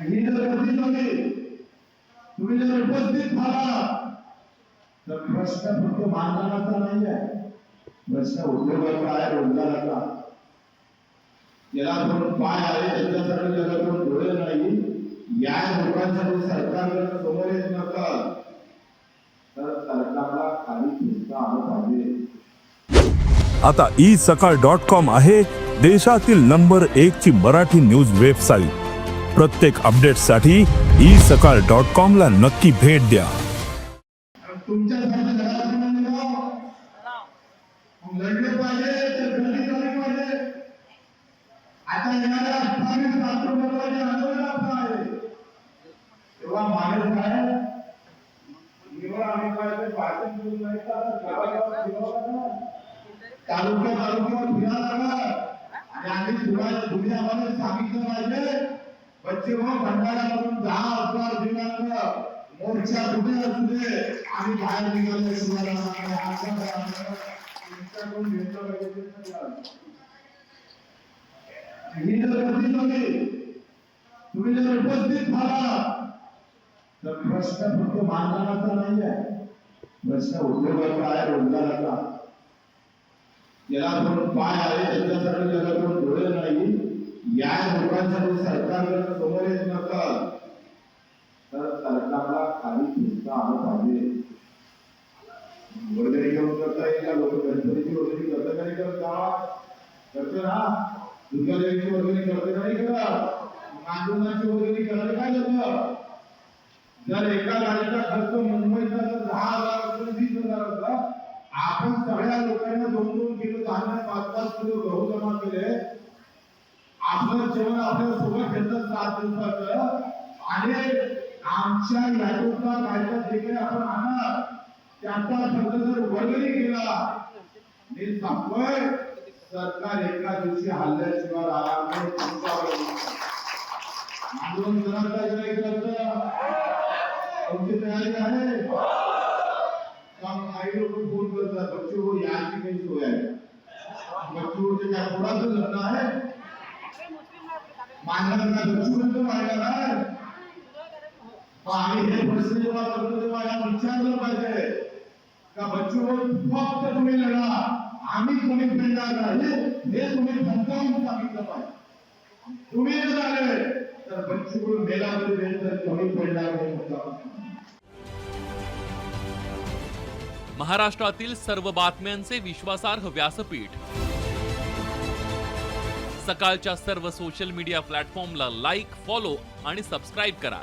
ही जर गर्दी झाली तुम्ही जर उपस्थित झाला तर प्रश्न फक्त मानधनाचा नाही आहे प्रश्न उद्योगाचा आहे रोजगाराचा. याला आपण पाय आहे त्यांच्यासाठी ज्याला आपण डोळे नाही या लोकांसाठी सरकारला समोर येत नसतात तर सरकारला खाली खेचता आलं पाहिजे. आता ई सकाळ डॉट कॉम आहे देशातील नंबर एक ची मराठी न्यूज वेबसाईट प्रत्येक अपडेट ई सकाळ डॉट कॉमला नक्की भेट द्या. तालुक्या फिरायला आणि आम्ही सांगितलं पाहिजे बच्चे हो दहा हजार दिनांक मोर्चा कुठे असू दे आम्ही बाहेर निघाले तुमच्याकडून घेतलं पाहिजे जर तुम्ही जर उपस्थित झाला तर प्रश्न फक्त मानधनाचा नाही आहे प्रश्न उद्योगाचा आहे रोजगाराचा. याला कोण पाय आहे त्याच्यासाठी त्याला कोण डोळे नाही या लोकांसाठी सरकारकडे समोर येत नसतात तर सरकारला खाली खेचता आलं पाहिजे. वर्गणी घेऊन करता येईल का लोक गणपतीची वर्गणी करता नाही करत. गावात करते ना? दुर्गा देवीची वर्गणी करते नाही करत. मांडुनाची वर्गणी करते काय जातं जर एका गाडीचा खर्च मुंबईचा जर दहा हजार असेल वीस हजार असला आपण सगळ्या लोकांना दोन दोन किलो धान्य पाच पाच किलो गहू जमा केले. आपलं जेवण आपल्यासोबत घेतलं सात दिवसाचं. आणि आमच्या यातूनचा कायदा जे काही आपण आणणार त्याचा शब्द जर वर्गणी केला मी सांगतोय सरकार एका दिवशी हल्ल्याशिवाय राहणार नाही तुमच्यावर आंदोलन करत नाही करत तुमची तयारी आहे. काम काही लोक फोन करतात? बच्चे हो याची काही सोय आहे. बच्चे होते काय कोणाचं लग्न आहे मानलं नाही बच्चू मांडलं आहे. आम्ही हे प्रश्न जेव्हा करतो तेव्हा या विचारलं पाहिजे. का बच्चू फक्त तुम्ही लढा. आम्ही कोणी फिरणार नाही. हे तुम्ही समजावून सांगितलं पाहिजे. तुम्ही जर आले तर बच्चू मेला तरी तर कमी फिरणार नाही मुद्दा महाराष्ट्रातील सर्व बातम्यांचे विश्वासार्ह व्यासपीठ. सकाळच्या सर्व सोशल मीडिया प्लॅटफॉर्मला लाईक फॉलो आणि सबस्क्राईब करा.